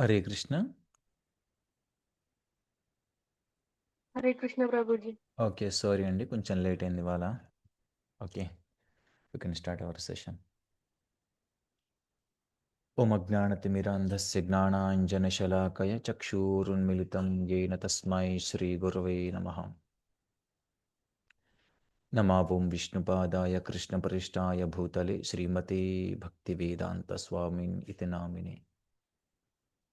Hare Krishna Hare Krishna Prabhuji okay sorry అండి కొంచెం late అయింది ఇవాళ. Okay you can start our session ఓం అజ్ఞానతిమిరాంధస్య జ్ఞానాంజనశలాకయ చక్షూరున్మిళితం येन తస్మై శ్రీగురవే నమః. నమావం విష్ణుపాదాయ కృష్ణపరిష్టాయ భూతలే శ్రీమతే భక్తివేదాంతస్వామిన్ ఇతి నామినే.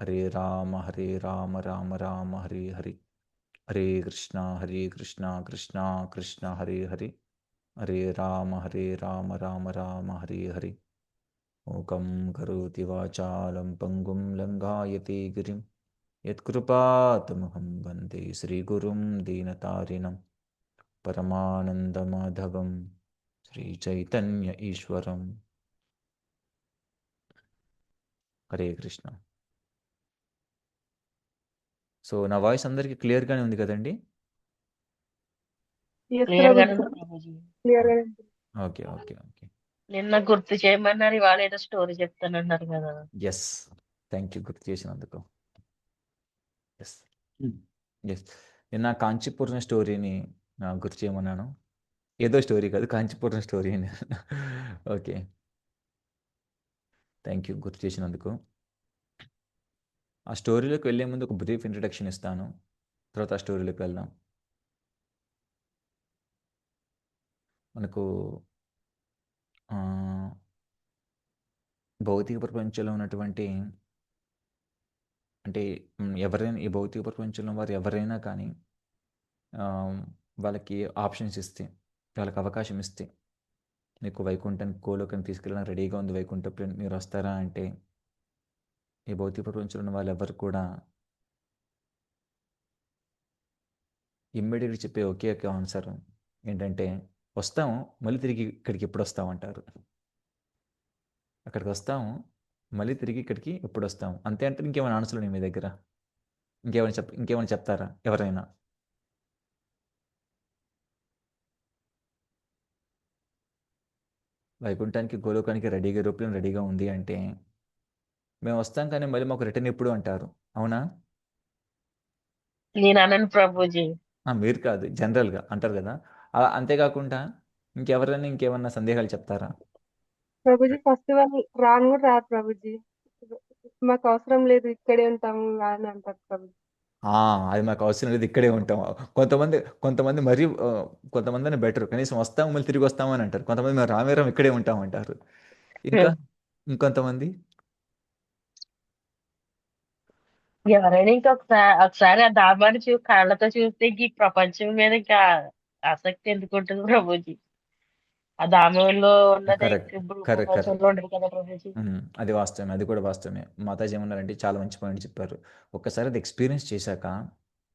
हरे राम हरे राम राम राम हरे हरे। हरे कृष्ण हरे कृष्ण कृष्णा कृष्ण हरे हरे। हरे राम हरे राम राम राम हरे हरे। मूकं करोति वाचालं पङ्गुं लङ्घायते गिरिं। यत्कृपातमहं वन्दे श्रीगुरुं दीनतारिणं। परमानन्दमाधवं श्रीचैतन्य ईश्वरम् हरे कृष्ण। సో నా వాయిస్ అందరికీ క్లియర్గానే ఉంది కదండి? క్లియర్ గానే ఉంది. ఉంది. Okay okay okay. నిన్న గుర్తు చేయమన్నారు ఇవాళ ఏదో స్టోరీ చెప్తానన్నారు కదా. ఎస్ థ్యాంక్ యూ గుర్తు చేసినందుకు. ఎస్ ఎస్ నేను నా కాంచీపురం స్టోరీని గుర్తు చేయమన్నాను. ఏదో స్టోరీ కాదు Kanchipuram story okay. Thank you గుర్తు చేసినందుకు. ఆ స్టోరీలోకి వెళ్ళే ముందు ఒక బ్రీఫ్ ఇంట్రడక్షన్ ఇస్తాను. తర్వాత ఆ స్టోరీలోకి వెళ్దాం. మనకు భౌతిక ప్రపంచంలో ఉన్నటువంటి అంటే ఎవరైనా ఈ భౌతిక ప్రపంచంలో వారు ఎవరైనా కానీ వాళ్ళకి ఆప్షన్స్ ఇస్తే వాళ్ళకి అవకాశం ఇస్తే మీకు వైకుంఠానికి కోలోకని తీసుకెళ్ళడానికి రెడీగా ఉంది వైకుంఠం మీరు వస్తారా? అంటే ఈ భౌతిక ప్రపంచంలో ఉన్న వాళ్ళు ఎవరు కూడా ఇమ్మీడియట్గా చెప్పే ఒకే ఒక ఆన్సర్ ఏంటంటే వస్తాము మళ్ళీ తిరిగి ఇక్కడికి ఎప్పుడు వస్తాం అంటారు అక్కడికి వస్తాము మళ్ళీ తిరిగి ఇక్కడికి ఎప్పుడు వస్తాము అంతే అంటే ఇంకేమైనా ఆన్సర్లు ఉన్నాయి మీ దగ్గర? ఇంకేమైనా చెప్ ఇంకేమైనా చెప్తారా ఎవరైనా? వైకుంఠానికి గోలోకానికి రెడీగా రూపం రెడీగా ఉంది అంటే మేము వస్తాం కానీ మళ్ళీ మాకు రిటర్న్ ఎప్పుడు అంటారు? అవునా? నేను అనను ప్రభుజీ. ఆ, మీరు కాదు జనరల్గా అంటారు కదా. అలా అంతేకాకుండా ఇంకెవరైనా ఇంకేమన్నా సందేహాలు చెప్తారా? ప్రభుజీ ఫస్ట్ వాళ్ళు రాను కూడా రారు ప్రభుజీ. మాకు అవసరం లేదు ఇక్కడే ఉంటాము అని అంటారు ప్రభుజీ. ఆ, అది మాకు అవసరం లేదు ఇక్కడే ఉంటాం కొంతమంది కొంతమంది మరీ కొంతమంది బెటర్. కనీసం వస్తాము మళ్ళీ తిరిగి వస్తాము అని అంటారు. కొంతమంది మేము రామేరం ఇక్కడే ఉంటాం అంటారు. ఇంకా ఇంకొంతమంది? ఎవరైనా ఇంకొకసారి ఒకసారి ఆ ధామాన్ని చూ కళ్ళతో చూస్తే ఇంక ఈ ప్రపంచం మీద ఇంకా ఆసక్తి ఎందుకు ఉంటుంది ప్రభుజీ? ఆ ధామంలో ఉన్నదే కరెక్ట్ ఇంక ఇప్పుడు కరెక్ట్ కరెక్ట్. ప్రపంచంలో ఉండదు కదా ప్రభుజీ? ఉమ్, అది వాస్తవమే అది కూడా వాస్తవమే. మాతాజీ ఏమన్నారంటే చాలా మంచి పాయింట్ చెప్పారు. ఒక్కసారి అది ఎక్స్పీరియన్స్ చేశాక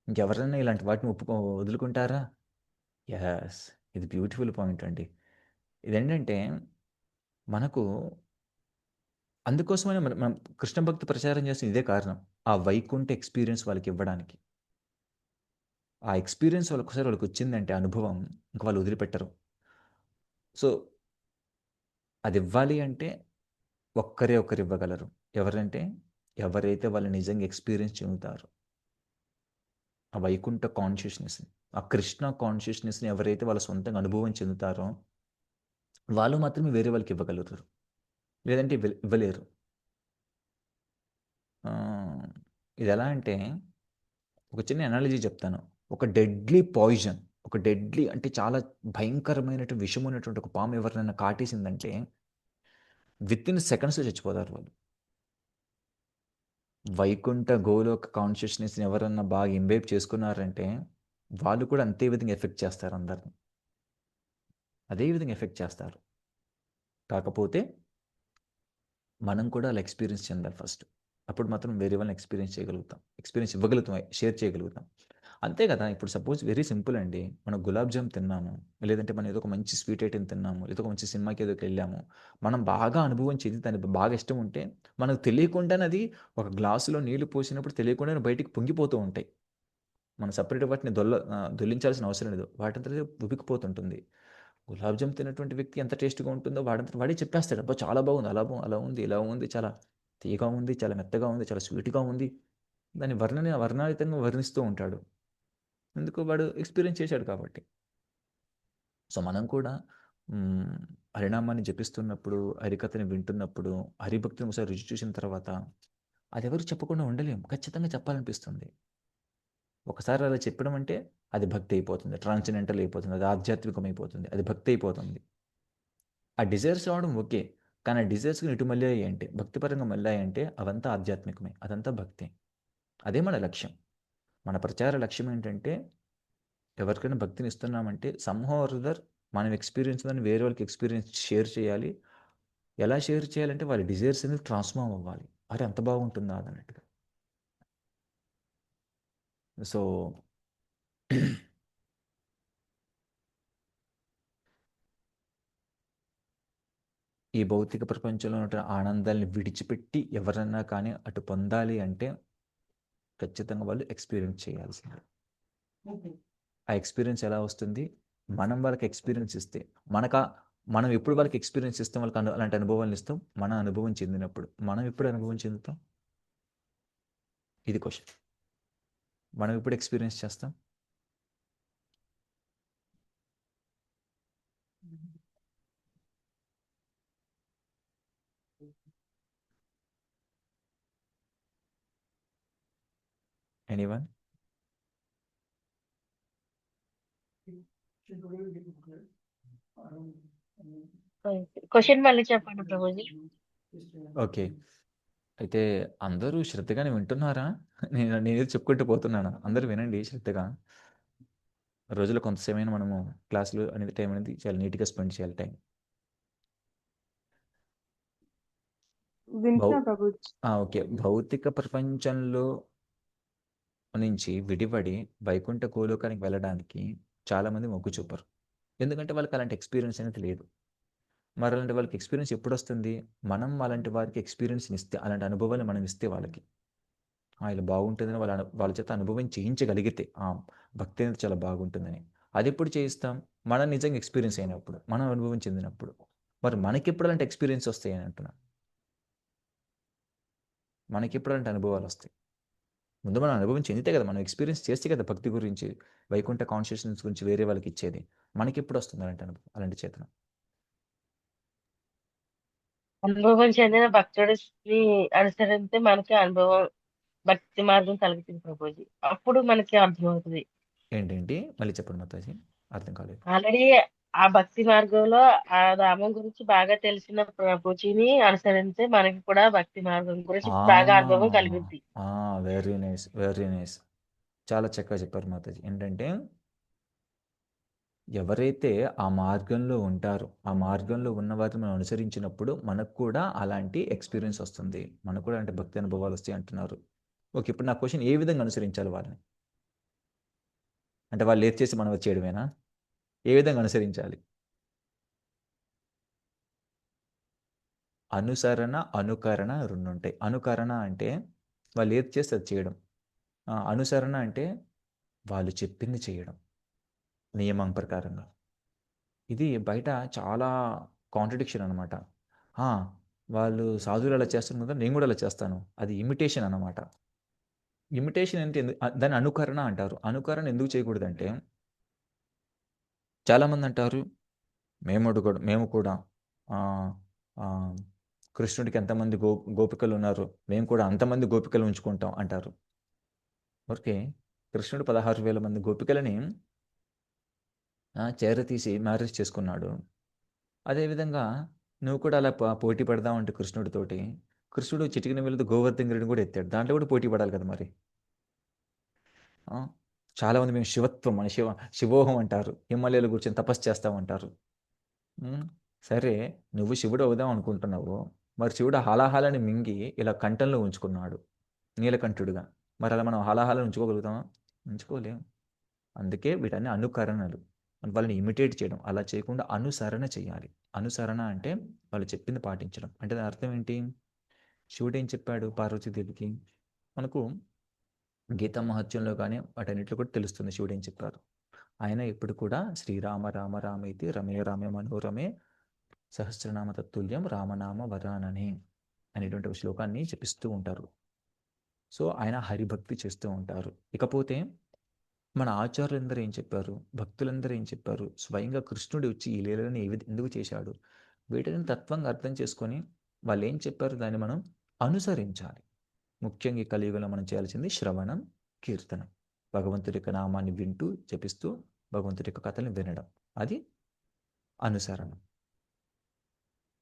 ఇంకెవరైనా ఇలాంటి వాటిని ఒప్పుకో వదులుకుంటారా? ఎస్ ఇది బ్యూటిఫుల్ పాయింట్ అండి. ఇదేంటంటే మనకు అందుకోసమనే మనం మనం కృష్ణ భక్తి ప్రచారం చేసిన ఇదే కారణం. ఆ వైకుంఠ ఎక్స్పీరియన్స్ వాళ్ళకి ఇవ్వడానికి. ఆ ఎక్స్పీరియన్స్ వాళ్ళకి ఒకసారి వాళ్ళకి వచ్చిందంటే అనుభవం ఇంక వాళ్ళు వదిలిపెట్టరు. సో అది ఇవ్వాలి అంటే ఒక్కరే ఒక్కరు ఇవ్వగలరు. ఎవరంటే ఎవరైతే వాళ్ళు నిజంగా ఎక్స్పీరియన్స్ చెందుతారో. ఆ వైకుంఠ కాన్షియస్నెస్ని ఆ కృష్ణ కాన్షియస్నెస్ని ఎవరైతే వాళ్ళ సొంతంగా అనుభవం చెందుతారో వాళ్ళు మాత్రమే వేరే వాళ్ళకి ఇవ్వగలుగుతారు. లేదంటే ఇవ్వలేరు. ఇది ఎలా అంటే ఒక చిన్న ఎనాలజీ చెప్తాను. ఒక డెడ్లీ పాయిజన్ ఒక డెడ్లీ అంటే చాలా భయంకరమైనటువంటి విషమైనటువంటి ఉన్నటువంటి ఒక పాము ఎవరినైనా కాటేసిందంటే విత్ ఇన్ సెకండ్స్లో చచ్చిపోతారు వాళ్ళు. వైకుంఠ గోలోక కాన్షియస్నెస్ని ఎవరన్నా బాగా ఇంబేబ్ చేసుకున్నారంటే వాళ్ళు కూడా అంతే విధంగా ఎఫెక్ట్ చేస్తారు అందరిని. అదే విధంగా ఎఫెక్ట్ చేస్తారు. కాకపోతే మనం కూడా అలా ఎక్స్పీరియన్స్ చెందాలి ఫస్ట్ అప్పుడు మాత్రం వేరే వాళ్ళని ఎక్స్‌పీరియన్స్ చేయగలుగుతాం. ఎక్స్‌పీరియన్స్ ఇవ్వగలుగుతాం, షేర్ చేయగలుగుతాం. అంతే కదా! ఇప్పుడు సపోజ్ వెరీ సింపుల్ అండి. మనం గులాబ్ జామ్ తిన్నాము. లేదంటే మనం ఏదో ఒక మంచి స్వీట్ ఐటెం తిన్నాము. ఏదో ఒక మంచి సినిమాకి ఏదో వెళ్ళాము మనం బాగా అనుభవం చెంది దానికి బాగా ఇష్టం ఉంటే, మనకు తెలియకుండానే అది ఒక గ్లాసులో నీళ్ళు పోసినప్పుడు తెలియకుండానే బయటికి పొంగిపోతూ ఉంటాయి. మనం సపరేట్ వాటిని దొల్ల దొల్లించాల్సిన అవసరం లేదు. వాటి అదే ఉబికిపోతుంటుంది. గులాబ్ జామ్ తిన్నటువంటి వ్యక్తి ఎంత టేస్ట్‌గా ఉంటుందో వాడంతట వాడే చెప్పేస్తాడు. అబ్బా! చాలా బాగుంది. అలా బాగుంది అలా ఉంది, ఇలా ఉంది. చాలా తియ్యగా ఉంది, చాలా మెత్తగా ఉంది, చాలా స్వీట్‌గా ఉంది. దాన్ని వర్ణన వర్ణాతీతంగా వర్ణిస్తూ ఉంటాడు. ఎందుకు వాడు ఎక్స్‌పీరియన్స్ చేశాడు కాబట్టి. సో, మనం కూడా హరినామాన్ని జపిస్తున్నప్పుడు, హరికథని వింటున్నప్పుడు, హరిభక్తిని ఒకసారి రుచి చూసిన తర్వాత, ఎవరు చెప్పకుండా ఉండలేము ఖచ్చితంగా చెప్పాలనిపిస్తుంది. ఒకసారి అలా చెప్పడం అంటే, అది భక్తి అయిపోతుంది. ట్రాన్సెండెంటల్ అయిపోతుంది. అది ఆధ్యాత్మికం అయిపోతుంది. అది భక్తి అయిపోతుంది. ఆ డిజైర్స్ రావడం ఓకే. కానీ ఆ డిజైర్స్కి ఇటు మళ్ళీ అంటే భక్తిపరంగా మళ్ళీ అంటే అవంతా ఆధ్యాత్మికమే. అదంతా భక్తే. అదే మన లక్ష్యం. మన ప్రచార లక్ష్యం ఏంటంటే, ఎవరికైనా భక్తిని ఇస్తున్నామంటే సమ్హో అదర్ మనం ఎక్స్‌పీరియన్స్ దాన్ని వేరే వాళ్ళకి ఎక్స్‌పీరియన్స్ షేర్ చేయాలి. ఎలా షేర్ చేయాలంటే వాళ్ళ డిజైర్స్ అనేది ట్రాన్స్‌ఫార్మ్ అవ్వాలి. అది అంత బాగుంటుందా అన్నట్టుగా. సో ఈ భౌతిక ప్రపంచంలో ఉన్న ఆనందాల్ని విడిచిపెట్టి ఎవరన్నా కానీ అటు పొందాలి అంటే, ఖచ్చితంగా వాళ్ళు ఎక్స్‌పీరియన్స్ చేయాల్సిందే. ఆ ఎక్స్‌పీరియన్స్ ఎలా వస్తుంది? మనం వాళ్ళకి ఎక్స్‌పీరియన్స్ ఇస్తే. మనకా మనం ఎప్పుడు వాళ్ళకి ఎక్స్‌పీరియన్స్ ఇస్తాం వాళ్ళకి అను అలాంటి అనుభవాలను ఇస్తాం? మన అనుభవం చెందినప్పుడు. మనం ఎప్పుడు అనుభవం చెందుతాం? ఇది క్వెషన్. మనం ఎప్పుడు ఎక్స్‌పీరియన్స్ చేస్తాం? ఎనీవన్? క్వెషన్ మళ్ళీ చెప్పండి ప్రభుజీ. ఓకే. అయితే అందరూ శ్రద్ధగానే వింటున్నారా? నేను నేనేదో చెప్పుకుంటూ పోతున్నానా? అందరూ వినండి శ్రద్ధగా. రోజులో కొంత సమయం మనము క్లాసులు అనేది టైం అనేది చాలా నీట్‌గా స్పెండ్ చేయాలి టైం. భౌ వింటున్నా ప్రభుజీ. ఆ! ఓకే. భౌతిక ప్రపంచంలో నుంచి విడిపడి వైకుంఠ గోలోకానికి వెళ్ళడానికి చాలామంది మొగ్గు చూపరు. ఎందుకంటే వాళ్ళకి అలాంటి ఎక్స్‌పీరియన్స్ అనేది లేదు. మరి అలాంటి వాళ్ళకి ఎక్స్‌పీరియన్స్ ఎప్పుడు వస్తుంది మనం అలాంటి వారికి ఎక్స్‌పీరియన్స్‌ని ఇస్తే, అలాంటి అనుభవాన్ని మనం ఇస్తే వాళ్ళకి. ఆ! ఇలా బాగుంటుందని వాళ్ళ వాళ్ళ చేత అనుభవం చేయించగలిగితే, ఆ! భక్తి అనేది చాలా బాగుంటుందని. అది ఎప్పుడు చేయిస్తాం? మనం నిజంగా ఎక్స్‌పీరియన్స్ అయినప్పుడు. మనం అనుభవం చెందినప్పుడు. మరి మనకెప్పుడు అలాంటి ఎక్స్‌పీరియన్స్ వస్తాయి అని అంటున్నా? మనకెప్పుడు అలాంటి అనుభవాలొస్తాయి? ముందు మనం అనుభవం చెందితే కదా! మనం ఎక్స్‌పీరియన్స్ చేస్తే కదా భక్తి గురించి, వైకుంఠ కాన్షియస్‌నెస్ గురించి వేరే వాళ్ళకి ఇచ్చేది మనకెప్పుడు అలాంటి అనుభవం? అలాంటి చేతనం అనుభవం చెందిన భక్తుడిని అనుసరిస్తే మనకి అనుభవం భక్తి మార్గం కలుగుతుంది ప్రభుజీ. అప్పుడు మనకి అర్థమవుతది. ఏంటేంటి? మళ్ళీ చెప్పండి మాతాజీ. అర్థం కాలేదు. ఆల్రెడీ ఆ భక్తి మార్గంలో ఆ ధామం గురించి బాగా తెలిసిన ప్రభుజీని అనుసరిస్తే మనకి కూడా భక్తి మార్గం గురించి! బాగా అనుభవం కలుగుద్ది. ఆ! Very nice. Very nice. చాలా చక్కగా చెప్పారు మాతాజీ. ఏంటంటే ఎవరైతే ఆ మార్గంలో ఉంటారో, ఆ మార్గంలో ఉన్న వారిని మనం అనుసరించినప్పుడు మనకు కూడా అలాంటి ఎక్స్‌పీరియన్స్ వస్తుంది. మనకు కూడా అంటే భక్తి అనుభవాలు వస్తాయి అంటున్నారు. ఓకే. ఇప్పుడు నా క్వశ్చన్ ఏ విధంగా అనుసరించాలి వాళ్ళని? అంటే వాళ్ళు ఏది చేసి మనం చేయడమేనా? ఏ విధంగా అనుసరించాలి? అనుసరణ, అనుకరణ రెండు ఉంటాయి అనుకరణ అంటే వాళ్ళు ఏది చేస్తే అది చేయడం. అనుసరణ అంటే వాళ్ళు చెప్పింది చేయడం. నియమం ప్రకారంగా. ఇది బయట చాలా కాంట్రడిక్షన్ అనమాట. వాళ్ళు సాధువులు అలా చేస్తున్నారు కదా! నేను కూడా అలా చేస్తాను. అది ఇమిటేషన్ అన్నమాట. ఇమిటేషన్ అంటే ఎందుకు దాన్ని అనుకరణ అంటారు. అనుకరణ ఎందుకు చేయకూడదంటే చాలామంది అంటారు, మేము కూడా మేము కూడా కృష్ణుడికి ఎంతమంది గో గోపికలు ఉన్నారు మేము కూడా అంతమంది గోపికలు ఉంచుకుంటాం అంటారు. ఓకే. కృష్ణుడు పదహారు వేల మంది గోపికలని చేరతీసి మ్యారేజ్ చేసుకున్నాడు. అదేవిధంగా నువ్వు కూడా అలా పోటీ పడదాం అంటే కృష్ణుడితోటి, కృష్ణుడు చిటికిన వేలుతో గోవర్ధంగిరిని కూడా ఎత్తాడు. దాంట్లో కూడా పోటీ పడాలి కదా మరి. చాలామంది మేము శివత్వం మన శివ శివోహం అంటారు. హిమాలయాలో కూర్చొని తపస్సు చేస్తామంటారు. అంటారు సరే నువ్వు శివుడు అవుదాం అనుకుంటున్నావు. మరి శివుడు హాలాహాలని మింగి ఇలా కంఠంలో ఉంచుకున్నాడు నీలకంఠుడుగా మరి అలా మనం హాలాహాలను ఉంచుకోగలుగుతామా ఉంచుకోలేం అందుకే వీటన్ని అనుకరణలు వాళ్ళని ఇమిటేట్ చేయడం అలా చేయకుండా అనుసరణ చేయాలి. అనుసరణ అంటే వాళ్ళు చెప్పింది పాటించడం. అంటే దాని అర్థం ఏంటి? శివుడు ఏం చెప్పాడు పార్వతీదేవికి? మనకు గీతా మహత్యంలో కానీ వాటన్నిటిలో కూడా తెలుస్తుంది శివుడు ఏం చెప్పారు. ఆయన ఎప్పుడు కూడా శ్రీరామ రామ రామేతి రమే రామే మనోరమే సహస్రనామ తత్తుల్యం రామనామ వరానని అనేటువంటి ఒక శ్లోకాన్ని చెప్పిస్తూ ఉంటారు. సో ఆయన హరిభక్తి చేస్తూ ఉంటారు. ఇకపోతే మన ఆచార్యులందరూ ఏం చెప్పారు? భక్తులందరూ ఏం చెప్పారు? స్వయంగా కృష్ణుడు వచ్చి ఈ లీలని ఏ విధ- ఎందుకు చేశాడు? వీటిని తత్వంగా అర్థం చేసుకొని వాళ్ళు ఏం చెప్పారు? దాన్ని మనం అనుసరించాలి. ముఖ్యంగా ఈ కలియుగంలో మనం చేయాల్సింది శ్రవణం కీర్తనం. భగవంతుడి యొక్క నామాన్ని వింటూ జపిస్తూ భగవంతుడి యొక్క కథని వినడం. అది అనుసరణ.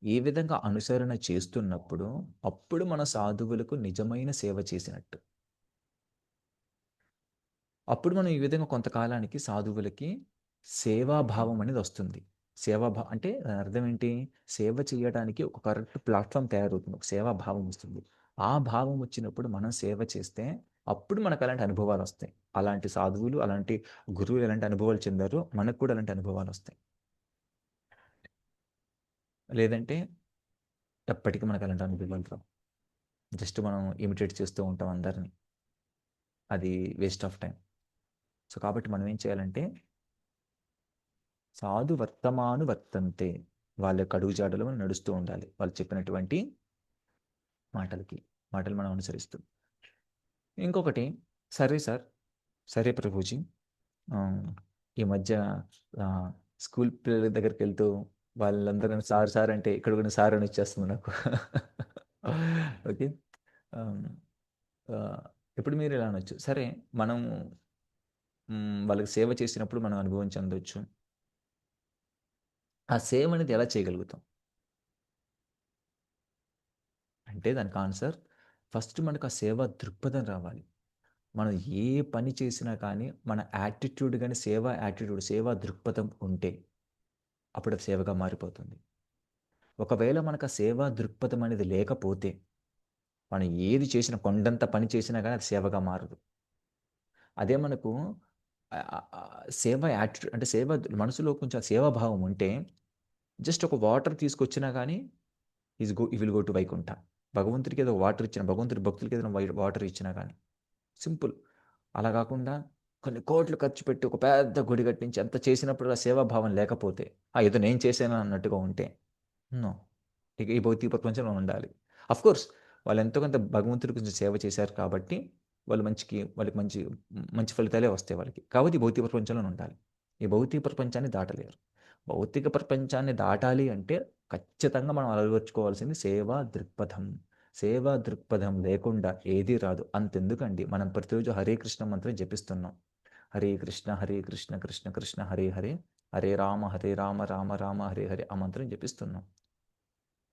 ఏ విధంగా అనుసరణ చేస్తున్నప్పుడు అప్పుడు మన సాధువులకు నిజమైన సేవ చేసినట్టు. అప్పుడు మనం ఈ విధంగా కొంతకాలానికి సాధువులకి సేవాభావం అనేది వస్తుంది. సేవాభావం అంటే దాని అర్థం ఏంటి? సేవ చేయడానికి ఒక కరెక్ట్ ప్లాట్ఫామ్ తయారవుతుంది. ఒక సేవాభావం వస్తుంది. ఆ భావం వచ్చినప్పుడు మనం సేవ చేస్తే అప్పుడు మనకు అలాంటి అనుభవాలు వస్తాయి. అలాంటి సాధువులు అలాంటి గురువులు ఎలాంటి అనుభవాలు చెందారో మనకు కూడా అలాంటి అనుభవాలు వస్తాయి. లేదంటే ఎప్పటికీ మనకు అలాంటి అనుభవాలు రావు. జస్ట్ మనం ఇమిటేట్ చేస్తూ ఉంటాం అందరినీ. అది వేస్ట్ ఆఫ్ టైం సో కాబట్టి మనం ఏం చేయాలంటే సాధు వర్తమాను వర్తంతే వాళ్ళ యొక్క అడుగుజాడలో మనం నడుస్తూ ఉండాలి. వాళ్ళు చెప్పినటువంటి మాటలకి మాటలు మనం అనుసరిస్తూ. ఇంకొకటి సరే సార్ సరే ప్రభుజీ ఈ మధ్య స్కూల్ పిల్లల దగ్గరికి వెళ్తూ వాళ్ళందరూ సార్ సార్ అంటే ఇక్కడ కూడా సార్ అని వచ్చేస్తుంది నాకు. ఓకే. ఇప్పుడు మీరు ఇలా అనొచ్చు? సరే మనం వాళ్ళకి సేవ చేసినప్పుడు మనం అనుభవం చెందవచ్చు ఆ సేవ అనేది ఎలా చేయగలుగుతాం? అంటే దానికి ఆన్సర్ ఫస్ట్ మనకు ఆ సేవ దృక్పథం రావాలి. మనం ఏ పని చేసినా కానీ మన యాటిట్యూడ్ కానీ సేవా యాటిట్యూడ్ సేవా దృక్పథం ఉంటే అప్పుడు సేవగా మారిపోతుంది. ఒకవేళ మనకు ఆ సేవా దృక్పథం అనేది లేకపోతే మనం ఏది చేసినా కొండంత పని చేసినా కానీ అది సేవగా మారదు. అదే మనకు సేవ యాటిట్యూడ్ అంటే సేవ మనసులో కొంచెం సేవాభావం ఉంటే జస్ట్ ఒక వాటర్ తీసుకొచ్చినా కానీ is go he will go to Vaikuntha భగవంతుడికి ఏదో వాటర్ ఇచ్చిన భగవంతుడి భక్తులకి ఏదైనా వై- వాటర్ ఇచ్చినా కానీ సింపుల్. అలా కాకుండా కొన్ని కోట్లు ఖర్చు పెట్టి ఒక పెద్ద గుడి కట్టించి అంత చేసినప్పుడు ఆ సేవాభావం లేకపోతే ఆ ఏదో నేను చేశాను అన్నట్టుగా ఉంటే నో ఇక ఈ భౌతిక ప్రపంచంలో ఉండాలి. అఫ్కోర్స్ వాళ్ళు ఎంతో కొంత భగవంతుడి గురించి సేవ చేశారు కాబట్టి వాళ్ళు మంచికి వాళ్ళకి మంచి మంచి ఫలితాలే వస్తాయి వాళ్ళకి. కాబట్టి ఈ భౌతిక ప్రపంచంలో ఉండాలి. ఈ భౌతిక ప్రపంచాన్ని దాటలేరు. భౌతిక ప్రపంచాన్ని దాటాలి అంటే ఖచ్చితంగా మనం అలవర్చుకోవాల్సింది సేవా దృక్పథం. సేవా దృక్పథం లేకుండా ఏదీ రాదు. అంతెందుకండి? మనం ప్రతిరోజు హరే కృష్ణ మంత్రం జపిస్తున్నాం. హరే కృష్ణ హరే కృష్ణ కృష్ణ కృష్ణ హరే హరే హరే రామ హరే రామ రామ రామ హరే హరే ఆ మంత్రం జపిస్తున్నాం.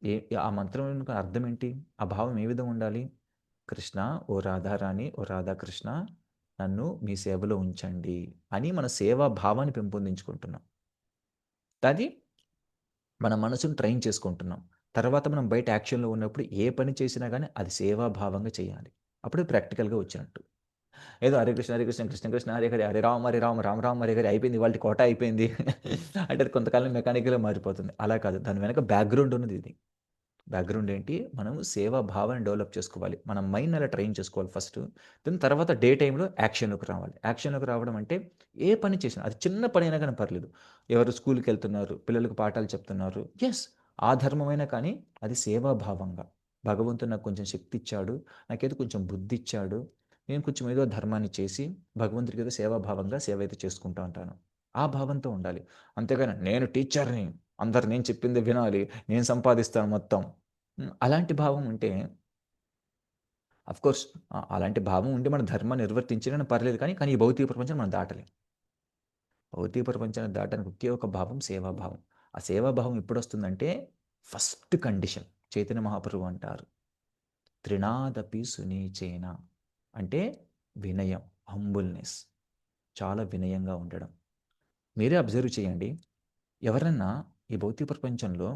ఏ ఆ మంత్రం యొక్క అర్థం ఏంటి? ఆ భావం ఏ విధంగా ఉండాలి? కృష్ణ ఓ రాధారాణి ఓ రాధాకృష్ణ నన్ను మీ సేవలో ఉంచండి అని మన సేవా భావాన్ని పెంపొందించుకుంటున్నాం. అది మన మనసును ట్రైన్ చేసుకుంటున్నాం. తర్వాత మనం బయట యాక్షన్లో ఉన్నప్పుడు ఏ పని చేసినా కానీ అది సేవాభావంగా చేయాలి. అప్పుడు ప్రాక్టికల్గా వచ్చినట్టు. ఏదో హరే కృష్ణ హరే కృష్ణ కృష్ణ కృష్ణ హరే హరే హరే రామ హరే రామ రామ రామ హరే హరే అయిపోయింది వాళ్ళ కోట అయిపోయింది. అంటే కొంతకాలం మెకానికల్గా మారిపోతుంది. అలా కాదు. దాని వెనక బ్యాక్గ్రౌండ్ ఉన్నది ఇది. బ్యాక్గ్రౌండ్ ఏంటి మనం సేవా భావాన్ని డెవలప్ చేసుకోవాలి. మన మైండ్ అలా ట్రైన్ చేసుకోవాలి ఫస్ట్? దాని తర్వాత డే టైంలో యాక్షన్లోకి రావాలి. యాక్షన్లోకి రావడం అంటే ఏ పని చేసినా అది చిన్న పని అయినా కానీ పర్లేదు. ఎవరు స్కూల్కి వెళ్తున్నారు పిల్లలకు పాఠాలు చెప్తున్నారు. ఎస్ ఆ ధర్మమైనా కానీ అది సేవాభావంగా భగవంతుడు నాకు కొంచెం శక్తి ఇచ్చాడు నాకేదో కొంచెం బుద్ధి ఇచ్చాడు నేను కొంచెం ఏదో ధర్మాన్ని చేసి భగవంతుడికి ఏదో సేవాభావంగా సేవ అయితే చేసుకుంటూ ఉంటాను. ఆ భావంతో ఉండాలి. అంతేగాని నేను టీచర్ని అందరు నేను చెప్పింది వినాలి నేను సంపాదిస్తాను మొత్తం. అలాంటి భావం ఉంటే కోర్స్ అలాంటి భావం ఉంటే మన ధర్మాన్ని నిర్వర్తించినా పర్లేదు కానీ కానీ ఈ భౌతిక ప్రపంచం మనం దాటలేం. భౌతిక ప్రపంచాన్ని దాటానికి ఒకే ఒక భావం సేవాభావం. ఆ సేవాభావం ఎప్పుడు వస్తుందంటే ఫస్ట్ కండిషన్ చైతన్య మహాప్రభు అంటారు. త్రినాదపి సునీచేన. అంటే వినయం హంబుల్నెస్ చాలా వినయంగా ఉండడం. మీరే అబ్జర్వ్ చేయండి. ఎవరన్నా ఈ భౌతిక ప్రపంచంలో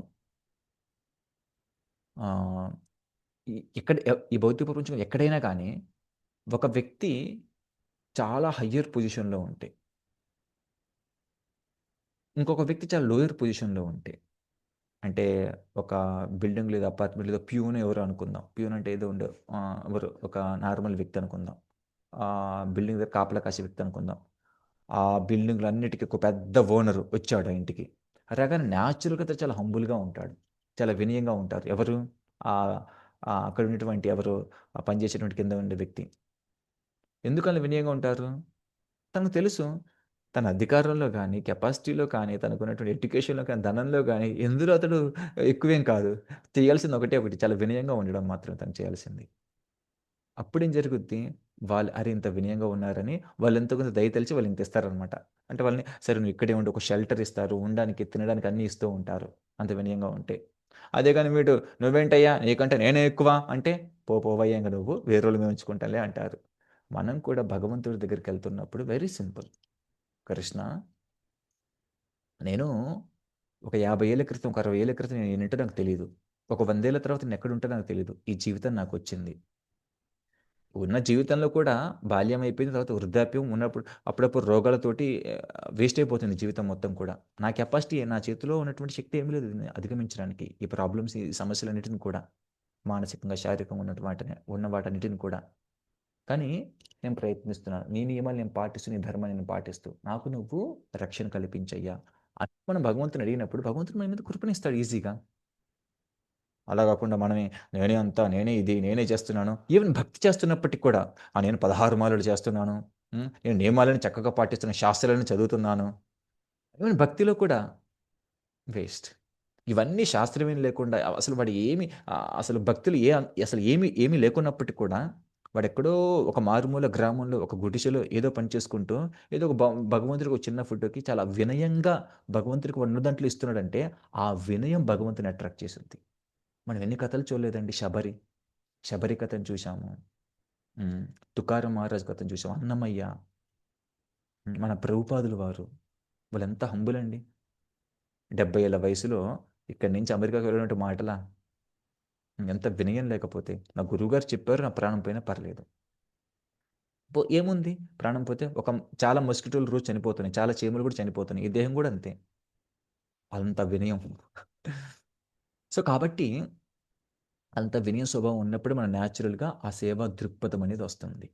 ఎక్కడ ఈ భౌతిక ప్రపంచంలో ఎక్కడైనా కానీ, ఒక వ్యక్తి చాలా హయ్యర్ పొజిషన్‌లో ఉంటే ఇంకొక వ్యక్తి చాలా లోయర్ పొజిషన్‌లో ఉంటే, అంటే ఒక బిల్డింగ్ లేదా అపార్ట్మెంట్ లేదా ప్యూన్ ఎవరో అనుకుందాం. ప్యూన్ అంటే ఏదో ఉండే ఎవరు ఒక నార్మల్ వ్యక్తి అనుకుందాం. బిల్డింగ్ దగ్గర కాపలా కాసే వ్యక్తి అనుకుందాం. ఆ బిల్డింగ్లు అన్నిటికీ ఒక పెద్ద ఓనర్ వచ్చాడు ఆ ఇంటికి. రాగానే న్యాచురల్‌గా చాలా హంబుల్‌గా ఉంటాడు. చాలా వినయంగా ఉంటారు. ఎవరు? అక్కడ ఉన్నటువంటి ఎవరు పనిచేసేటువంటి కింద ఉండే వ్యక్తి. ఎందుకని వినయంగా ఉంటారు? తనకు తెలుసు. తన అధికారంలో కానీ కెపాసిటీలో కానీ, తనకున్నటువంటి ఎడ్యుకేషన్‌లో కానీ, ధనంలో కానీ ఎందులో అతడు ఎక్కువేం కాదు. చేయాల్సింది ఒకటే ఒకటి చాలా వినయంగా ఉండడం మాత్రం తను చేయాల్సింది. అప్పుడేం జరుగుద్ది? వాళ్ళు అరే! ఇంత వినయంగా ఉన్నారని వాళ్ళు ఎంతో కొంత దయ తెలిసి వాళ్ళు ఇంత ఇస్తారనమాట. అంటే వాళ్ళని సరే నువ్వు ఇక్కడే ఉండి ఒక షెల్టర్ ఇస్తారు. ఉండడానికి, తినడానికి అన్నీ ఇస్తూ ఉంటారు. అంత వినయంగా ఉంటే. అదే కానీ వీడు "నువ్వేంటయ్యా నీకంటే నేనే ఎక్కువ" అంటే "పో ఇంకా నువ్వు నువ్వు వాళ్ళు మేము ఉంచుకుంటాలే అంటారు. మనం కూడా భగవంతుడి దగ్గరికి వెళ్తున్నప్పుడు వెరీ సింపుల్. కృష్ణ నేను ఒక యాభై ఏళ్ళ క్రితం, ఒక అరవై ఏళ్ళ క్రితం నేను ఏంటో నాకు తెలియదు ఒక 100 తర్వాత ఎక్కడ నేనెక్కడుంటానో నాకు తెలియదు ఈ జీవితం నాకు వచ్చింది ఉన్న జీవితంలో కూడా బాల్యం అయిపోయిన తర్వాత వృద్ధాప్యం ఉన్నప్పుడు అప్పుడప్పుడు రోగాలతోటి వేస్ట్ అయిపోతుంది జీవితం మొత్తం కూడా. నా కెపాసిటీ నా చేతిలో ఉన్నటువంటి శక్తి ఏమీ లేదు అధిగమించడానికి. ఈ ప్రాబ్లమ్స్, ఈ సమస్యలన్నిటిని కూడా. మానసికంగా, శారీరకంగా ఉన్నటువంటి వాటిని ఉన్న వాటన్నిటిని కూడా. కానీ నేను ప్రయత్నిస్తున్నాను. నీ నియమాలు నేను పాటిస్తూ, నీ ధర్మాన్ని నేను పాటిస్తూ, నాకు నువ్వు రక్షణ కల్పించయ్యా! అని మనం భగవంతుని అడిగినప్పుడు భగవంతుడు మన మీద కృపణిస్తాడు ఈజీగా. అలా కాకుండా మనమే నేనే అంతా, నేనే ఇది, నేనే చేస్తున్నాను. ఈవెన్ భక్తి చేస్తున్నప్పటికి కూడా ఆ! నేను 16 మాలలు చేస్తున్నాను. నేను నియమాలను చక్కగా పాటిస్తున్న శాస్త్రాలను చదువుతున్నాను. ఈవెన్ భక్తిలో కూడా వేస్ట్. ఇవన్నీ శాస్త్రమేం లేకుండా అసలు వాడు ఏమి అసలు భక్తులు ఏ అసలు ఏమి ఏమీ లేకున్నప్పటికి కూడా వాడెక్కడో ఒక మారుమూల గ్రామంలో ఒక గుడిసెలో ఏదో పని చేసుకుంటూ ఏదో ఒక భగవంతుడికి ఒక చిన్న ఫోటోకి చాలా వినయంగా భగవంతుడికి ఉన్న దాంట్లో ఇస్తున్నాడంటే ఆ వినయం భగవంతుని అట్రాక్ట్ చేసింది మనం ఎన్ని కథలు చూడలేదండి 'శబరి'. 'శబరి' కథను చూసాము. తుకారం మహారాజ్' కథను చూసాము 'అన్నమయ్య' మన ప్రభుపాదులు వారు. వాళ్ళెంత హంబుల్ అండి. డెబ్బై ఏళ్ళ వయసులో ఇక్కడి నుంచి అమెరికాకి వెళ్ళినట్టు మాటలా? ఎంత వినయం లేకపోతే. నా గురువుగారు చెప్పారు నా ప్రాణం పోయినా పర్లేదు. పో ఏముంది ప్రాణం పోతే ఒక చాలా మస్కిటోలు రోజు చనిపోతున్నాయి. చాలా చీమలు కూడా చనిపోతున్నాయి. ఈ దేహం కూడా అంతే. అంత వినయం. సో, కాబట్టి అంత వినయ స్వభావం ఉన్నప్పుడు మన న్యాచురల్‌గా ఆ సేవా దృక్పథం అనేది వస్తుంది.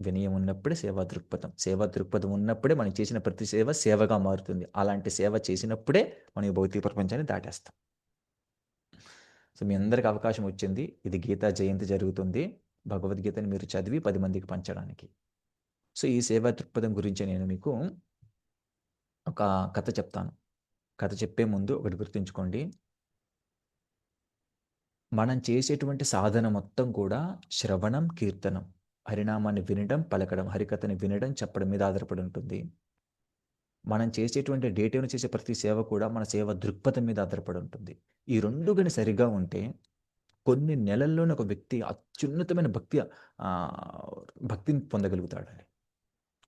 వినయం ఉన్నప్పుడే సేవా దృక్పథం. సేవా దృక్పథం ఉన్నప్పుడే మనం చేసిన ప్రతి సేవ సేవగా మారుతుంది. అలాంటి సేవ చేసినప్పుడే మనం భౌతిక ప్రపంచాన్ని దాటేస్తాం. సో, మీ అందరికి అవకాశం వచ్చింది. ఇది గీతా జయంతి జరుగుతుంది. భగవద్గీతని మీరు చదివి పది మందికి పంచడానికి. సో, ఈ సేవా దృక్పథం గురించి నేను మీకు ఒక కథ చెప్తాను. కథ చెప్పే ముందు ఒకటి గుర్తుంచుకోండి. మనం చేసేటువంటి సాధన మొత్తం కూడా శ్రవణం, కీర్తనం. హరినామాన్ని వినడం, పలకడం, హరికథని వినడం, చెప్పడం మీద ఆధారపడి ఉంటుంది. మనం చేసేటువంటి డేటాను చేసే ప్రతి సేవ కూడా మన సేవ దృక్పథం మీద ఆధారపడి ఉంటుంది. ఈ రెండు కానీ సరిగా ఉంటే కొన్ని నెలల్లోనే ఒక వ్యక్తి అత్యున్నతమైన భక్తి భక్తిని పొందగలుగుతాడండి.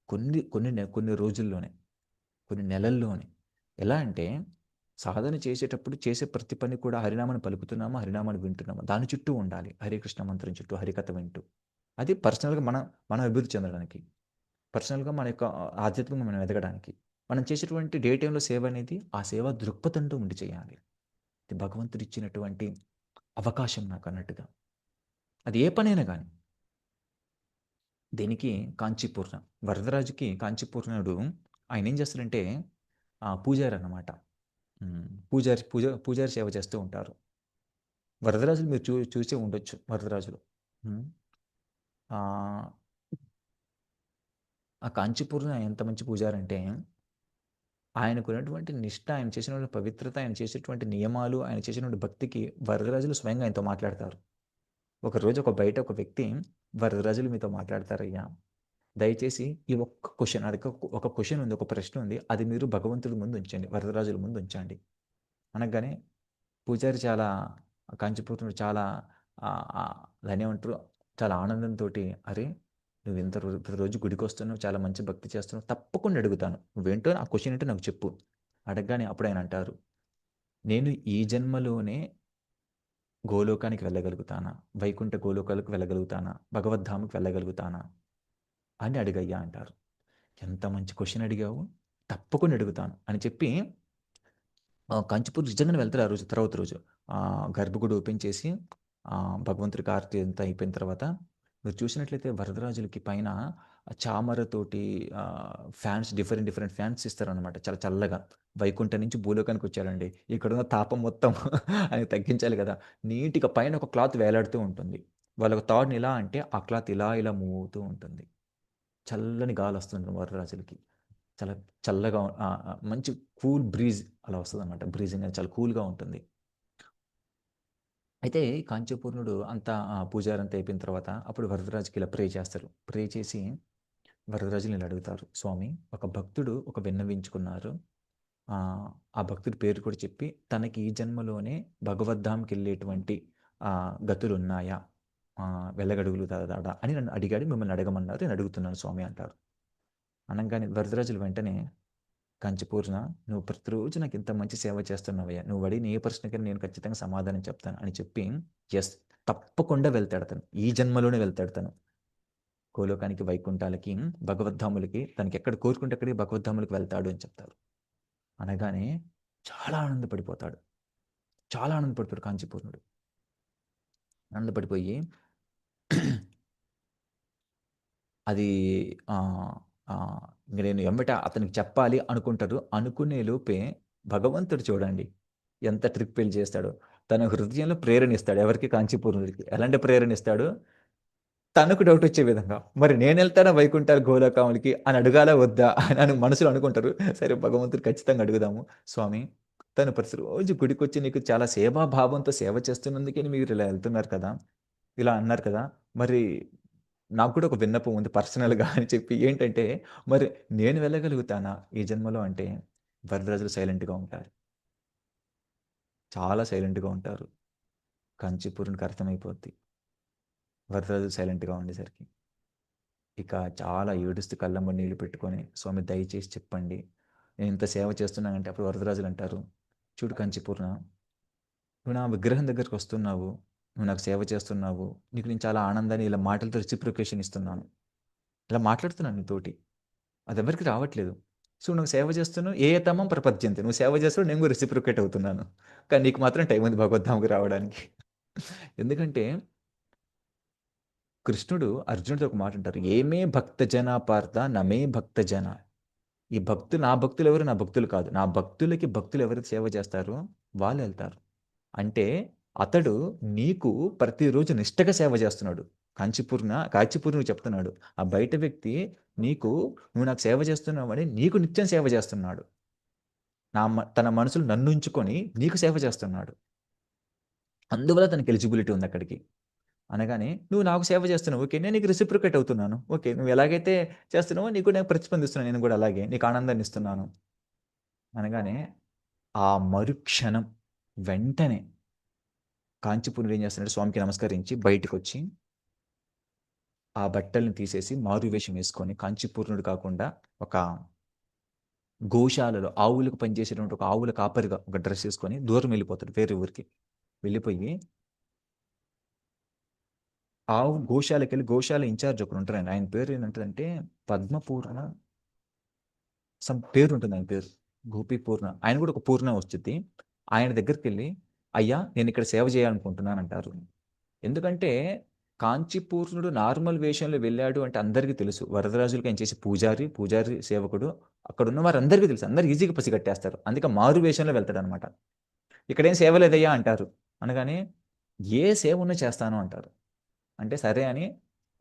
కొన్ని కొన్ని నె కొన్ని రోజుల్లోనే. కొన్ని నెలల్లోనే. ఎలా అంటే సాధన చేసేటప్పుడు చేసే ప్రతి పని కూడా హరినామాను పలుకుతున్నామా, హరినామాన్ని వింటున్నామా దాని చుట్టూ ఉండాలి. హరే కృష్ణ మంత్రం చుట్టూ, హరికథ వింటూ. అది పర్సనల్‌గా మన మనం అభివృద్ధి చెందడానికి. పర్సనల్‌గా మన యొక్క ఆధ్యాత్మికంగా మనం ఎదగడానికి. మనం చేసేటువంటి డే టైంలో సేవ అనేది ఆ సేవ దృక్పథంతో ఉండి చేయాలి. ఇది భగవంతుడు ఇచ్చినటువంటి అవకాశం నాకన్నట్టుగా. అది ఏ పనైనా కానీ దీనికి కాంచీపూర్ణ. వరదరాజుకి కాంచీపూర్ణుడు ఆయనేం చేస్తాడంటే ఆహ్, పూజారి అన్నమాట. పూజారి పూజ పూజారి సేవ చేస్తూ ఉంటారు. వరదరాజులు మీరు చూ చూసే ఉండొచ్చు వరదరాజులు. ఆ కాంచీపూర్ణ ఎంత మంచి పూజారంటే ఆయనకున్నటువంటి నిష్ట ఆయన చేసిన పవిత్రత, ఆయన చేసేటువంటి నియమాలు, ఆయన చేసినటువంటి భక్తికి వరదరాజులు స్వయంగా ఆయనతో మాట్లాడతారు. ఒకరోజు ఒక బయట ఒక వ్యక్తి "వరదరాజులు మీతో మాట్లాడతారయ్యా. దయచేసి ఈ ఒక్క క్వశ్చన్ అది ఒక క్వశ్చన్ ఉంది. ఒక ప్రశ్న ఉంది. అది మీరు భగవంతుడి ముందు ఉంచండి. వరదరాజుల ముందు ఉంచండి." అనగానే పూజారి చాలా కాంచీపూర్ణుడు చాలా దాని ఏమంటారు చాలా ఆనందంతో "అరే! నువ్వు ఇంత రోజు ప్రతిరోజు గుడికొస్తున్నావు. చాలా మంచి భక్తి చేస్తున్నావు. తప్పకుండా అడుగుతాను. నువ్వేంటో ఆ క్వశ్చన్ ఏంటో నాకు చెప్పు." అడగగానే అప్పుడు ఆయన అంటారు, "నేను ఈ జన్మలోనే గోలోకానికి వెళ్ళగలుగుతానా వైకుంఠ గోలోకాలకు వెళ్ళగలుగుతానా భగవద్ధామకు వెళ్ళగలుగుతానా అని అడిగయ్యా అంటారు. ఎంత మంచి క్వశ్చన్ అడిగావు? తప్పకుండా అడుగుతాను అని చెప్పి కంచిపూర్ నిజంగానే వెళ్తారు ఆ రోజు తర్వాత రోజు. ఆ, గర్భగుడి ఓపెన్ చేసి భగవంతుడికి ఆర్తి అంతా అయిపోయిన తర్వాత మీరు చూసినట్లయితే వరదరాజులకి పైన చామరతోటి ఫ్యాన్స్ డిఫరెంట్ డిఫరెంట్ ఫ్యాన్స్ ఇస్తారనమాట చాలా చల్లగా. వైకుంఠం నుంచి భూలోకానికి వచ్చారండి. ఇక్కడ ఉన్న తాపం మొత్తం అని తగ్గించాలి కదా. నీట్గా పైన ఒక క్లాత్ వేలాడుతూ ఉంటుంది. వాళ్ళ థాట్ని ఇలా అంటే ఆ క్లాత్ ఇలా ఇలా మూవ్ అవుతూ ఉంటుంది. చల్లని గాలి వస్తుంది వరదరాజులకి చాలా చల్లగా మంచి కూల్ బ్రీజ్ అలా వస్తుంది అనమాట బ్రీజింగ్ అనేది చాలా కూల్గా ఉంటుంది. అయితే కాంచీపూర్ణుడు అంత ఆ, పూజారంతా అయిపోయిన తర్వాత అప్పుడు వరదరాజుకి ఇలా ప్రే చేస్తారు. ప్రే చేసి వరదరాజుని ఇలా అడుగుతారు స్వామి ఒక భక్తుడు ఒక విన్నవించుకున్నారు ఆ, భక్తుడి పేరు కూడా చెప్పి తనకి ఈ జన్మలోనే భగవద్ధాంకి వెళ్ళేటువంటి గతులు ఉన్నాయా? ఆ, వెళ్ళగలుగుతాడా అని నన్ను అడిగాడు. మిమ్మల్ని అడగమన్నారు నేను అడుగుతున్నాను స్వామి అంటారు. అనగానే వరదరాజులు వెంటనే కంచిపూర్ణ నువ్వు ప్రతిరోజు నాకు ఇంత మంచి సేవ చేస్తున్నావయ్యా. నువ్వు అడిగిన ఏ ప్రశ్నకైనా నేను ఖచ్చితంగా సమాధానం చెప్తాను అని చెప్పి ఎస్ తప్పకుండా వెళ్తాడు తను ఈ జన్మలోనే వెళ్తాడు తను వైకుంఠాలకి భగవద్ధాములకి తనకి ఎక్కడ కోరుకుంటే అక్కడికి భగవద్ధాములకి వెళ్తాడు అని చెప్తారు. అనగానే చాలా ఆనందపడిపోతాడు. చాలా ఆనందపడిపోతాడు కాంచీపూర్ణుడు. ఆనందపడిపోయి అది ఇంక నేను ఎంబట అతనికి చెప్పాలి అనుకుంటారు. అనుకునే లోపే భగవంతుడు చూడండి ఎంత ట్రిక్ పెళ్ళి చేస్తాడో. తన హృదయంలో ప్రేరణ ఇస్తాడు. ఎవరికి? కాంచీపూర్ణుడికి ఎలాంటి ప్రేరణ ఇస్తాడు? తనకు డౌట్ వచ్చే విధంగా. మరి నేను వెళ్తానా వైకుంఠాలు గోలోకాములకి అని అడగాల వద్దా అని అని మనసులో అనుకుంటారు. సరే భగవంతుడు ఖచ్చితంగా అడుగుదాము. స్వామి తను ప్రతిరోజు గుడికి వచ్చి నీకు చాలా సేవాభావంతో సేవ చేస్తున్నందుకే మీరు ఇలా వెళ్తున్నారు కదా. ఇలా అన్నారు కదా. మరి నాకు కూడా ఒక విన్నపం ఉంది పర్సనల్గా అని చెప్పి. ఏంటంటే మరి నేను వెళ్ళగలుగుతానా ఈ జన్మలో అంటే? వరదరాజులు సైలెంట్గా ఉంటారు. చాలా సైలెంట్గా ఉంటారు. కంచిపూరునికి అర్థమైపోద్ది. వరదరాజులు సైలెంట్గా ఉండేసరికి. ఇక చాలా ఏడుస్తూ కళ్ళమ్మ నీళ్ళు పెట్టుకొని స్వామి దయచేసి చెప్పండి. నేను ఇంత సేవ చేస్తున్నానంటే అప్పుడు వరదరాజులు అంటారు. చూడు కంచిపూర్ణ నువ్వు నా విగ్రహం దగ్గరకు వస్తున్నావు. నువ్వు నాకు సేవ చేస్తున్నావు. నీకు నేను చాలా ఆనందాన్ని ఇలా మాటలతో రిసిప్రికేషన్ ఇస్తున్నాను. ఇలా మాట్లాడుతున్నాను నీతోటి. అది ఎవరికి రావట్లేదు. సో నువ్వు సేవ చేస్తున్నావు. ఏ తమం ప్రపద్యంతి నువ్వు సేవ చేస్తున్నావు నేను కూడా రిసిప్రికేట్ అవుతున్నాను. కానీ నీకు మాత్రం టైం ఉంది భగవద్ధామకు రావడానికి. ఎందుకంటే కృష్ణుడు అర్జునుడితో ఒక మాట అంటారు. ఏమే భక్త జన పార్థ నమే భక్త జన ఈ భక్తులు నా భక్తులు ఎవరు? నా భక్తులు కాదు. నా భక్తులకి భక్తులు ఎవరైతే సేవ చేస్తారో వాళ్ళు వెళ్తారు. అంటే అతడు నీకు ప్రతిరోజు నిష్టగా సేవ చేస్తున్నాడు. కాంచీపూర్ణ కాంచీపూర్ణకు చెప్తున్నాడు. ఆ బయట వ్యక్తి నీకు నువ్వు నాకు సేవ చేస్తున్నావని నీకు నిత్యం సేవ చేస్తున్నాడు. నా మ- తన మనసులో నన్ను ఉంచుకొని నీకు సేవ చేస్తున్నాడు. అందువల్ల తనకి ఎలిజిబిలిటీ ఉంది అక్కడికి. అనగానే నువ్వు నాకు సేవ చేస్తున్నావు ఓకే నేను నీకు రిసిప్రికేట్ అవుతున్నాను. ఓకే నువ్వు ఎలాగైతే చేస్తున్నావో నీకు నేను ప్రతిస్పందిస్తున్నాను నేను కూడా అలాగే నీకు ఆనందాన్ని ఇస్తున్నాను. అనగానే ఆ మరుక్షణం వెంటనే కాంచీపూర్ణుడు ఏం చేస్తున్నాడు? స్వామికి నమస్కరించి బయటకు వచ్చి ఆ బట్టల్ని తీసేసి మారు వేషం వేసుకొని కాంచీపూర్ణుడు కాకుండా ఒక గోశాలలో ఆవులకు పనిచేసేటువంటి ఒక ఆవుల కాపరిగా ఒక డ్రెస్ వేసుకొని దూరం వెళ్ళిపోతాడు వేరే ఊరికి. వెళ్ళిపోయి ఆవు గోశాలకి వెళ్ళి గోశాల ఇన్ఛార్జ్ ఒకరు ఉంటారు ఆయన ఆయన పేరు ఏంటంటే పద్మపూర్ణ సమ్ పేరు ఉంటుంది ఆయన పేరు. గోపీపూర్ణ. ఆయన కూడా ఒక పూర్ణ వస్తుంది. ఆయన దగ్గరికి వెళ్ళి అయ్యా నేను ఇక్కడ సేవ చేయాలనుకుంటున్నాను అంటారు ఎందుకంటే కాంచీపూర్ణుడు నార్మల్ వేషంలో వెళ్ళాడు అంటే అందరికీ తెలుసు. వరదరాజులకి ఆయన చేసే పూజారి పూజారి సేవకుడు అక్కడ ఉన్న వారందరికీ తెలుసు. అందరు ఈజీగా పసిగట్టేస్తారు అందుకే మారు వేషంలో వెళ్తాడు అనమాట ఇక్కడేం సేవ లేదయ్యా అంటారు. అనగానే ఏ సేవ ఉన్నా చేస్తాను అంటారు. అంటే సరే అని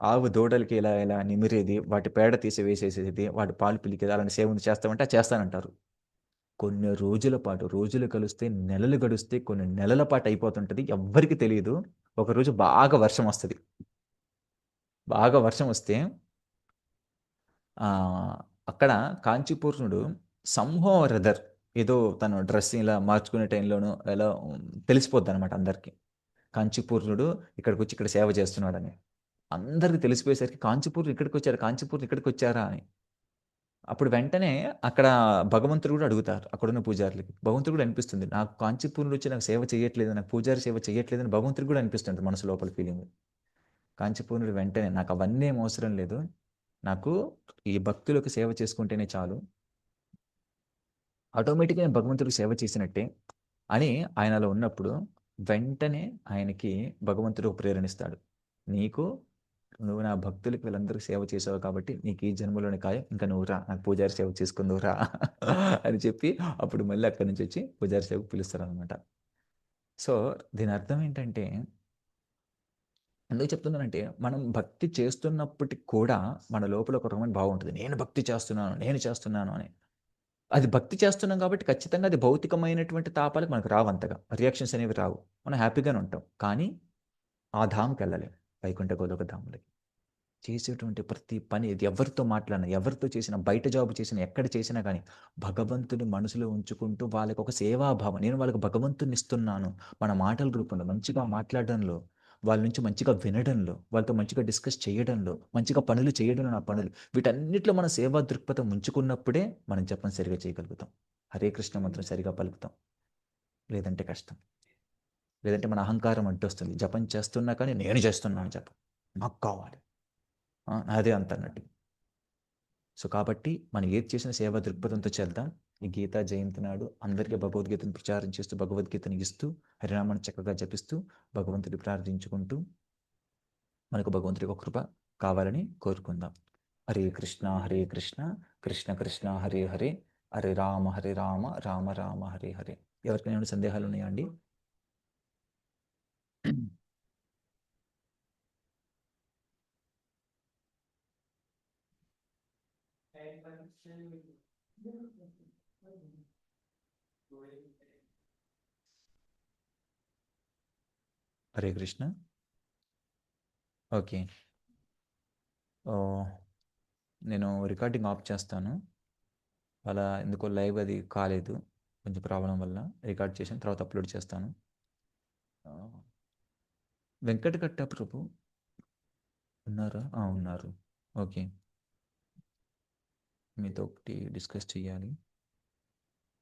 ఆవు దూడలకి ఇలా ఇలా నిమిరేది వాటి పేడ తీసి వేసేసేది వాటి పాలు పిలికేది అలాంటి సేవను చేస్తామంటే చేస్తానంటారు. కొన్ని రోజుల పాటు రోజులు కలిస్తే నెలలు గడిస్తే కొన్ని నెలల పాటు అయిపోతుంటుంది. ఎవ్వరికి తెలియదు. ఒకరోజు బాగా వర్షం వస్తుంది. బాగా వర్షం వస్తే అక్కడ కాంచీపూర్ణుడు సంహో రదర్ ఏదో తను డ్రెస్ ఇలా మార్చుకునే టైంలోనూ ఎలా తెలిసిపోద్ది అనమాట అందరికీ. కాంచీపూర్ణుడు ఇక్కడికి వచ్చి ఇక్కడ సేవ చేస్తున్నాడని. అందరికి తెలిసిపోయేసరికి కాంచీపూర్ ఇక్కడికి వచ్చారు కాంచీపూర్ ఇక్కడికి వచ్చారా అని. అప్పుడు వెంటనే అక్కడ భగవంతుడు కూడా అడుగుతారు అక్కడున్న పూజారులకి. భగవంతుడు కూడా అనిపిస్తుంది. నాకు కాంచీపురంలో వచ్చి నాకు సేవ చేయట్లేదు. నాకు పూజారి సేవ చేయట్లేదని భగవంతుడు కూడా అనిపిస్తుంది మనసు లోపల ఫీలింగ్. కాంచీపూర్ణుడు వెంటనే నాకు అవన్నీ ఏం అవసరం లేదు. నాకు ఈ భక్తులకు సేవ చేసుకుంటేనే చాలు. ఆటోమేటిక్‌గా నేను భగవంతుడికి సేవ చేసినట్టే అని ఆయనలో ఉన్నప్పుడు వెంటనే ఆయనకి భగవంతుడు ప్రేరణిస్తాడు. నీకు నువ్వు నా భక్తులకి వీళ్ళందరికీ సేవ చేసావు కాబట్టి నీకు ఈ జన్మలోని ఖాయం. ఇంకా నువ్వు రా. నాకు పూజారి సేవ చేసుకుందువు రా అని చెప్పి అప్పుడు మళ్ళీ అక్కడి నుంచి వచ్చి పూజారి సేవకు పిలుస్తారనమాట. సో, దీని అర్థం ఏంటంటే ఎందుకు చెప్తున్నానంటే మనం భక్తి చేస్తున్నప్పటికి కూడా మన లోపల ఒక రకమైన భావం ఉంటుంది. నేను భక్తి చేస్తున్నాను, నేను చేస్తున్నాను అని. అది భక్తి చేస్తున్నాం కాబట్టి ఖచ్చితంగా అది భౌతికమైనటువంటి తాపాలకు మనకు రావు అంతగా. రియాక్షన్స్ అనేవి రావు. మనం హ్యాపీగానే ఉంటాం. కానీ ఆ ధామ్కి వెళ్ళలేము వైకుంఠ గోలోక ధాములకి. చేసేటువంటి ప్రతి పని ఇది ఎవరితో మాట్లాడినా, ఎవరితో చేసినా, బయట జాబ్ చేసినా, ఎక్కడ చేసినా కానీ భగవంతుని మనసులో ఉంచుకుంటూ వాళ్ళకి ఒక సేవాభావం. నేను వాళ్ళకి భగవంతుని ఇస్తున్నాను. మన మాటల రూపంలో మంచిగా మాట్లాడడంలో, వాళ్ళ నుంచి మంచిగా వినడంలో, వాళ్ళతో మంచిగా డిస్కస్ చేయడంలో, మంచిగా పనులు చేయడంలో నా పనులు. వీటన్నిటిలో మన సేవా దృక్పథం ఉంచుకున్నప్పుడే మనం చెప్పని సరిగా చేయగలుగుతాం. హరే కృష్ణ మంత్రం సరిగ్గా పలుకుతాం. లేదంటే కష్టం. లేదంటే మన అహంకారం అడ్డొస్తుంది. జపం చేస్తున్నా కానీ నేను చేస్తున్నాను జపం. నాకు కావాలి. అదే నాదే అంత అన్నట్టు. సో, కాబట్టి మనం ఏది చేసిన సేవా దృక్పథంతో చేద్దాం. ఈ గీతా జయంతి నాడు అందరికీ భగవద్గీతను ప్రచారం చేస్తూ, భగవద్గీతను ఇస్తూ, హరినామాన్ని చక్కగా జపిస్తూ, భగవంతుడి ప్రార్థించుకుంటూ మనకు భగవంతుడి ఒక కృప కావాలని కోరుకుందాం. హరే కృష్ణ హరే కృష్ణ, కృష్ణ కృష్ణ హరే హరే, హరే రామ హరే రామ, రామ రామ హరే హరే. ఎవరికైనా సందేహాలు ఉన్నాయా అండి? హరే కృష్ణ. ఓకే. నేను రికార్డింగ్ ఆఫ్ చేస్తాను. అలా ఎందుకో లైవ్ అది కాలేదు. కొంచెం ప్రాబ్లం వల్ల. రికార్డ్ చేసిన తర్వాత అప్‌లోడ్ చేస్తాను. Oh. ఆహ్, వెంకటకట్ట ప్రభు ఉన్నారా? ఉన్నారు. ఓకే. మీతో ఒకటి డిస్కస్ చేయాలి.